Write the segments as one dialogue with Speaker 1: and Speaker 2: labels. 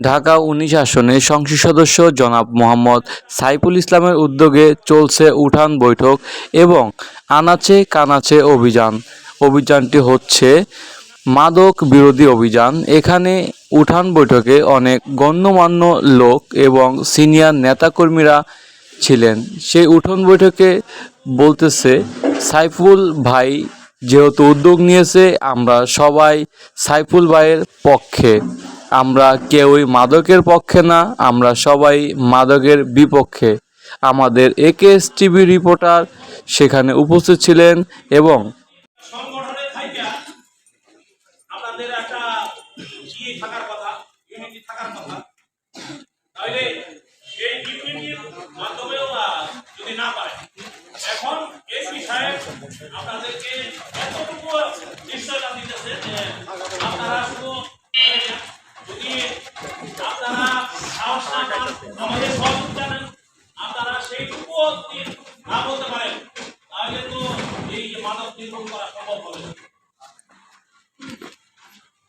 Speaker 1: ঢাকা উনিশ আসনে সংসদ সদস্য জনাব মোহাম্মদ সাইফুল ইসলামের উদ্যোগে চলছে উঠান বৈঠক এবং আনাচে কানাচে অভিযান। অভিযানটি হচ্ছে মাদক বিরোধী অভিযান। এখানে উঠান বৈঠকে অনেক গণ্যমান্য লোক এবং সিনিয়র নেতাকর্মীরা ছিলেন। সেই উঠান বৈঠকে বলতেছে, সাইফুল ভাই যেহেতু উদ্যোগ নিয়েছে, আমরা সবাই সাইফুল ভাইয়ের পক্ষে আমরা কেউই মাদকের পক্ষে না, আমরা সবাই মাদকের বিপক্ষে। আমাদের একেএস টিভি রিপোর্টার সেখানে উপস্থিত ছিলেন এবং
Speaker 2: ইয়ে এখন এই বিষয়ে আপনাদেরকে এতটুকু নিশ্চয়তা দিতেছে যে আপনারা শুধু মনে রাখেন, যদি আপনারা সাহস না পান আমাদের সহযোগিতা নেন আপনারা সেইটুকু যদি না বলতে পারেন তাহলে তো এই যে মানব নির্মূল করা সম্ভব হবে না।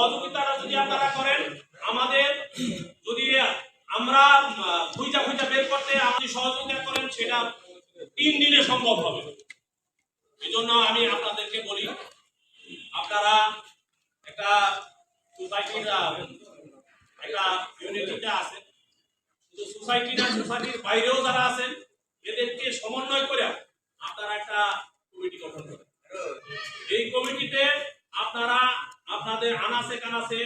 Speaker 2: সহযোগিতাটা যদি আপনারা করেন, আমাদের যদি আমরা খুঁজা খুঁজা বের করতে আপনি সহযোগিতা করেন, সেটা তিন দিনে সম্ভব হবে। এই জন্য আমি আপনাদেরকে বলি, আপনারা একটা সোসাইটিটা, একটা ইউনিটিতে আছেন। শুধু সোসাইটির বাইরেও যারা আছেন, এদেরকে সমন্বয় করে আপনারা একটা কমিটি গঠন করেন এই কমিটিতে আপনারা আপনাদের আনাসে কানাসে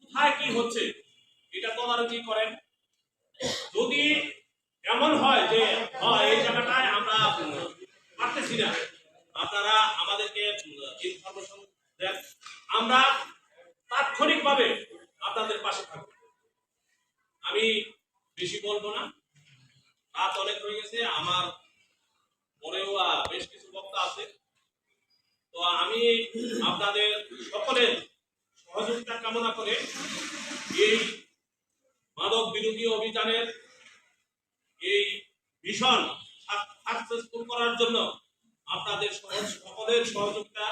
Speaker 2: কোথায় কি হচ্ছে, এটা তদারকি করেন। যদি এমন হয় যে হ্যাঁ এই জায়গাটায় আমরা পারতেছি না। আপনারা আমাদেরকে ইনফরমেশন দেন। আমরা তাৎক্ষণিকভাবে আপনাদের পাশে থাকব। আমি বেশি বলব না। রাত অনেক হয়ে গেছে, আমার তো আমি আপনাদের সকলের সহযোগিতা কামনা করে এই মাদক বিরোধী অভিযানের এই ভীষণ সাকসেসফুল করার জন্য আপনাদের সকলের সহযোগিতা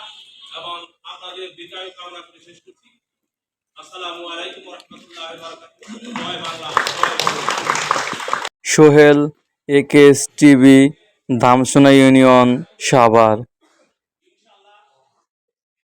Speaker 2: এবং আপনাদের বিজয় কামনা করে শেষ করছি আসসালামু আলাইকুম রহমতুল্লাহ জয় Bangla.
Speaker 1: Sohel TV Dhamsona union, Savar